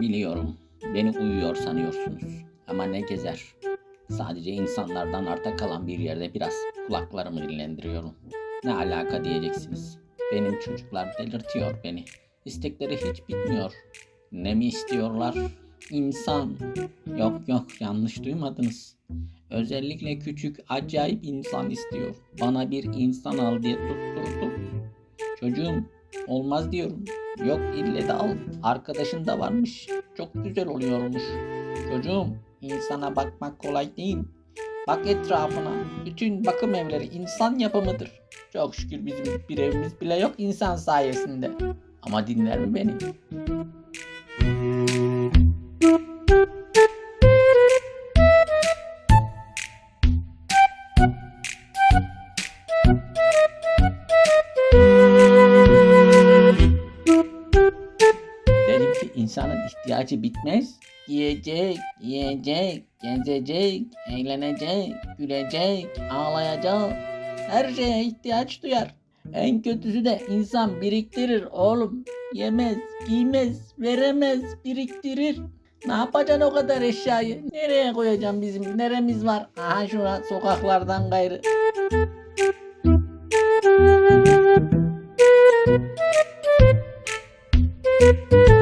Biliyorum, beni uyuyor sanıyorsunuz. Ama ne gezer. Sadece insanlardan arta kalan bir yerde biraz kulaklarımı dinlendiriyorum. Ne alaka diyeceksiniz. Benim çocuklar delirtiyor beni. İstekleri hiç bitmiyor. Ne mi istiyorlar? İnsan. Yok yok yanlış duymadınız. Özellikle küçük acayip insan istiyor. Bana bir insan al diye tutturdu. Çocuğum olmaz diyorum. Yok ille de al. Arkadaşın da varmış. Çok güzel oluyormuş. Çocuğum insana bakmak kolay değil. Bak etrafına. Bütün bakım evleri insan yapımıdır. Çok şükür bizim bir evimiz bile yok insan sayesinde. Ama dinler mi beni? İhtiyacı bitmez. Yiyecek, yiyecek, gezecek, eğlenecek, gülecek, ağlayacak. Her şeye ihtiyaç duyar. En kötüsü de insan biriktirir oğlum. Yemez, giymez, veremez, biriktirir. Ne yapacaksın o kadar eşyayı? Nereye koyacaksın bizim? Neremiz var? Aha şuna sokaklardan gayrı. Ve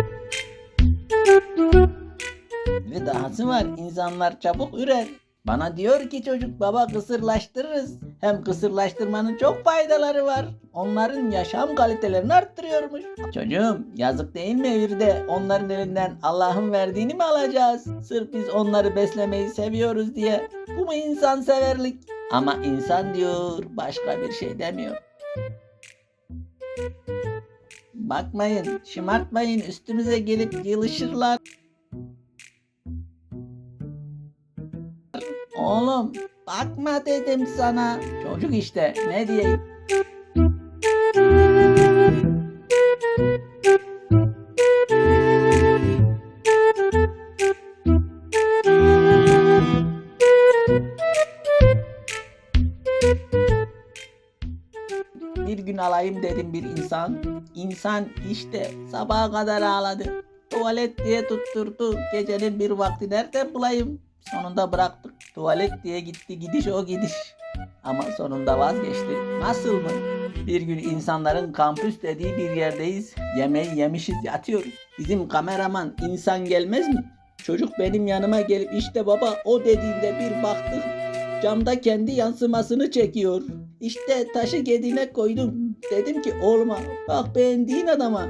dahası var insanlar çabuk ürer. Bana diyor ki çocuk baba kısırlaştırırız. Hem kısırlaştırmanın çok faydaları var. Onların yaşam kalitelerini arttırıyormuş. Çocuğum yazık değil mi evde onların elinden Allah'ın verdiğini mi alacağız? Sırf biz onları beslemeyi seviyoruz diye. Bu mu insan severlik? Ama insan diyor başka bir şey demiyor. Bakmayın, şımartmayın, üstümüze gelip yılışırlar. Oğlum, bakma dedim sana. Çocuk işte, ne diyeyim? Bir gün alayım dedim bir insan. İnsan işte sabaha kadar ağladı. Tuvalet diye tutturdu. Gecenin bir vakti nereden bulayım? Sonunda bıraktık. Tuvalet diye gitti gidiş o gidiş. Ama sonunda vazgeçti. Nasıl mı? Bir gün insanların kampüs dediği bir yerdeyiz. Yemeği yemişiz yatıyoruz. Bizim kameraman insan gelmez mi? Çocuk benim yanıma gelip işte baba o dediğinde bir baktık. Camda kendi yansımasını çekiyor. İşte taşı gedine koydum. Dedim ki oğluma bak beğendiğin adama.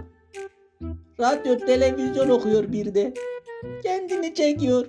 Radyo televizyon okuyor bir de. Kendini çekiyor.